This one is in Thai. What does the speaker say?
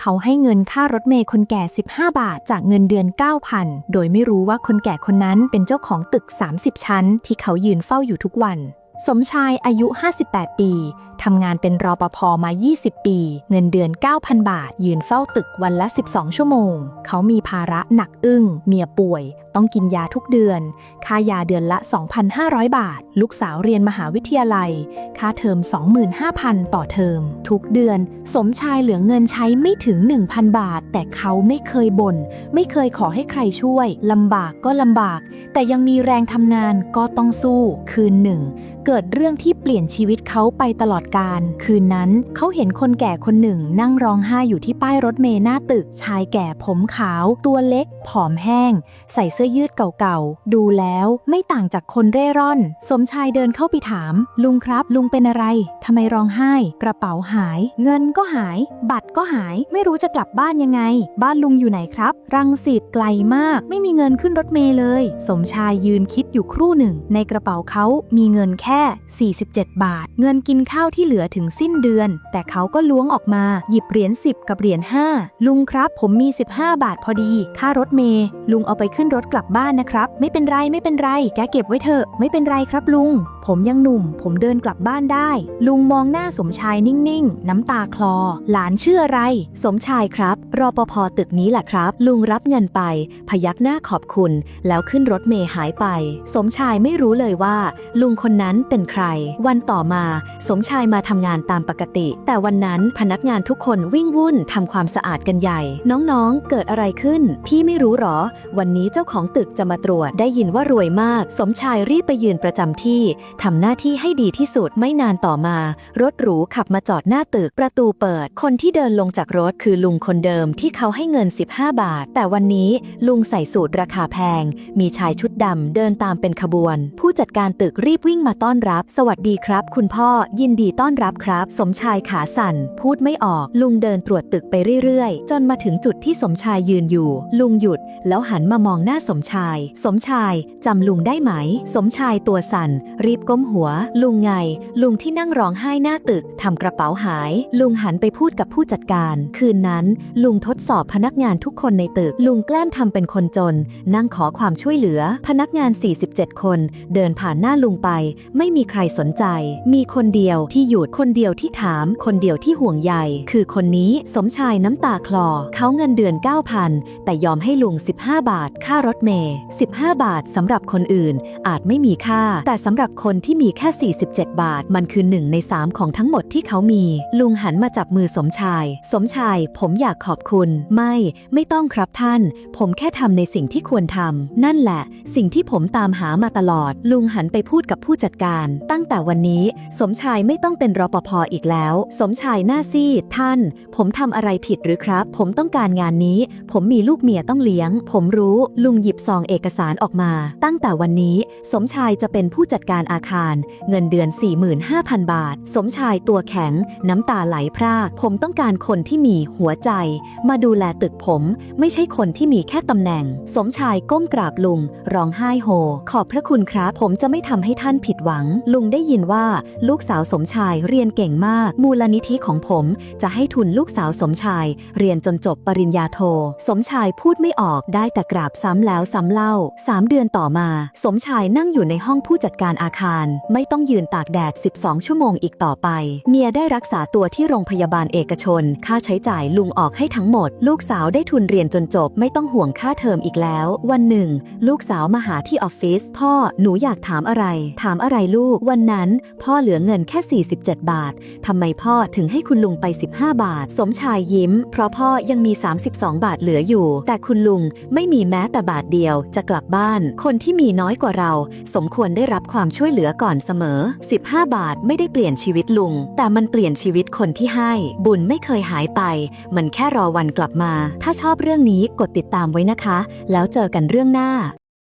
เขาให้เงินค่ารถเมย์คนแก่ 15 บาทจากเงินเดือน 9,000 โดยไม่รู้ว่าคนแก่คนนั้นเป็นเจ้าของตึก 30 ชั้น ที่เขายืนเฝ้าอยู่ทุกวัน สมชายอายุ 58 ปี ทำงานเป็นรอปภมา 20 ปี เงินเดือน 9,000 บาท ยืนเฝ้าตึกวันละ 12 ชั่วโมง เขามีภาระหนักอึ้ง เมียป่วย ต้องกินยาทุกเดือน ค่ายาเดือนละ 2,500 บาท ลูกสาวเรียนมหาวิทยาลัย ค่าเทอม 25,000 ต่อเทอม ทุกเดือน สมชายเหลือเงินใช้ไม่ถึง 1,000 บาท แต่เขาไม่เคยบน่น ไม่เคยขอให้ใครช่วย ลำบากก็ลำบาก แต่ยังมีแรงทำงานก็ต้องสู้ คืนหนึ่ง เกิดเรื่องที่เปลี่ยนชีวิตเขาไปตลอดการคืนนั้นเขาเห็นคนแก่คนหนึ่งนั่งร้องไห้อยู่ที่ป้ายรถเมล์หน้าตึก ชายแก่ผมขาว ตัวเล็ก ผอมแห้ง ใส่เสื้อยืดเก่าๆ ดูแล้วไม่ต่างจากคนเร่ร่อน สมชายเดินเข้าไปถาม ลุงครับ ลุงเป็นอะไรทำไมร้องไห้ กระเป๋าหาย เงินก็หาย บัตรก็หาย ไม่รู้จะกลับบ้านยังไง บ้านลุงอยู่ไหนครับ รังสิตไกลมาก ไม่มีเงินขึ้นรถเมล์เลย สมชายยืนคิดอยู่ครู่หนึ่ง ในกระเป๋าเขามีเงินแค่ 47 บาท เงินกินข้าวที่ที่เหลือถึงสิ้นเดือน แต่เขาก็ล้วงออกมา หยิบเหรียญ10 กับเหรียญ5ลุงครับผมมี 15 บาทพอดี ค่ารถเมล์ลุงเอาไปขึ้นรถกลับบ้านนะครับ ไม่เป็นไรไม่เป็นไร แกเก็บไว้เถอะ ไม่เป็นไรครับลุง ผมยังหนุ่ม ผมเดินกลับบ้านได้ ลุงมองหน้าสมชายนิ่งๆ น้ำตาคลอ หลานชื่ออะไร สมชายครับ รอปภตึกนี้แหละครับ ลุงรับเงินไป พยักหน้าขอบคุณ แล้วขึ้นรถเมย์หายไป สมชายไม่รู้เลยว่า ลุงคนนั้นเป็นใคร วันต่อมา สมชายมาทำงานตามปกติ แต่วันนั้นพนักงานทุกคนวิ่งวุ่นทำความสะอาดกันใหญ่ น้องๆ เกิดอะไรขึ้น พี่ไม่รู้หรอ วันนี้เจ้าของตึกจะมาตรวจได้ยินว่ารวยมาก สมชายรีบไปยืนประจำที่ทำหน้าที่ให้ดีที่สุดไม่นานต่อมา รถหรูขับมาจอดหน้าตึกประตูเปิด คนที่เดินลงจากรถคือลุงคนเดิมที่เขาให้เงิน 15 บาท แต่วันนี้ลุงใส่สูตรราคาแพง มีชายชุดดำเดินตามเป็นขบวน ผู้จัดการตึกรีบวิ่งมาต้อนรับ สวัสดีครับ คุณพ่อยินดีต้อนรับครับ สมชายขาสั่น พูดไม่ออก ลุงเดินตรวจตึกไปเรื่อยๆ จนมาถึงจุดที่สมชายยืนอยู่ ลุงหยุด แล้วหันมามองหน้าสมชาย สมชายจำลุงได้ไหม สมชายตัวสั่น รีบก้มหัว ลุงไง ลุงที่นั่งร้องไห้หน้าตึกทำกระเป๋าหาย ลุงหันไปพูดกับผู้จัดการ คืนนั้น ลุงทดสอบพนักงานทุกคนในตึก ลุงแกล้มทำเป็นคนจน นั่งขอความช่วยเหลือ พนักงาน 47 คน เดินผ่านหน้าลุงไป ไม่มีใครสนใจ มีคนเดียวที่หยุดคนเดียวที่ถาม คนเดียวที่ห่วงใยคือคนนี้สมชายน้ำตาคลอ เขาเงินเดือน 9,000 แต่ยอมให้ลุง 15 บาท ค่ารถเมย์15 บาทสำหรับคนอื่น อาจไม่มีค่า แต่สำหรับคนที่มีแค่ 47 บาท มันคือหนึ่งในสามของทั้งหมดที่เขามี ลุงหันมาจับมือสมชาย สมชายผมอยากขอบคุณ ไม่ ไม่ต้องครับท่าน ผมแค่ทำในสิ่งที่ควรทำนั่นแหละ สิ่งที่ผมตามหามาตลอด ลุงหันไปพูดกับผู้จัดการ ตั้งแต่วันนี้ สมชายไม่ต้องเป็นรปภอีกแล้ว สมชายหน้าซีดท่าน ผมทำอะไรผิดหรือครับ ผมต้องการงานนี้ ผมมีลูกเมียต้องเลี้ยง ผมรู้ ลุงหยิบซองเอกสารออกมา ตั้งแต่วันนี้ สมชายจะเป็นผู้จัดการอาคาร เงินเดือน 45,000 บาท สมชายตัวแข็ง น้ำตาไหลพราก ผมต้องการคนที่มีหัวใจ มาดูแลตึกผม ไม่ใช่คนที่มีแค่ตำแหน่ง สมชายก้มกราบลุง ร้องไห้โฮ ขอบพระคุณครับ ผมจะไม่ทำให้ท่านผิดหวัง ลุงได้ยินว่าลูกสาวสมชายายเรียนเก่งมาก มูลนิธิของผม จะให้ทุนลูกสาวสมชาย เรียนจนจบปริญญาโท สมชายพูดไม่ออกได้แต่กราบซ้ำแล้วซ้ำเล่าสามเดือนต่อมา สมชายนั่งอยู่ในห้องผู้จัดการอาคาร ไม่ต้องยืนตากแดด 12 ชั่วโมงอีกต่อไป เมียได้รักษาตัวที่โรงพยาบาลเอกชน ค่าใช้จ่ายลุงออกให้ทั้งหมด ลูกสาวได้ทุนเรียนจนจบ ไม่ต้องห่วงค่าเทอมอีกแล้ว วันหนึ่ง ลูกสาวมาหาที่ออฟฟิศพ่อหนูอยากถามอะไร ถามอะไรลูกวันนั้น พ่อเหลือเงินแค่47 บาท ทำไมพ่อถึงให้คุณลุงไป 15 บาท สมชายยิ้ม เพราะพ่อยังมี 32 บาทเหลืออยู่ แต่คุณลุงไม่มีแม้แต่บาทเดียวจะกลับบ้าน คนที่มีน้อยกว่าเรา สมควรได้รับความช่วยเหลือก่อนเสมอ 15 บาทไม่ได้เปลี่ยนชีวิตลุง แต่มันเปลี่ยนชีวิตคนที่ให้ บุญไม่เคยหายไป มันแค่รอวันกลับมา ถ้าชอบเรื่องนี้กดติดตามไว้นะคะ แล้วเจอกันเรื่องหน้า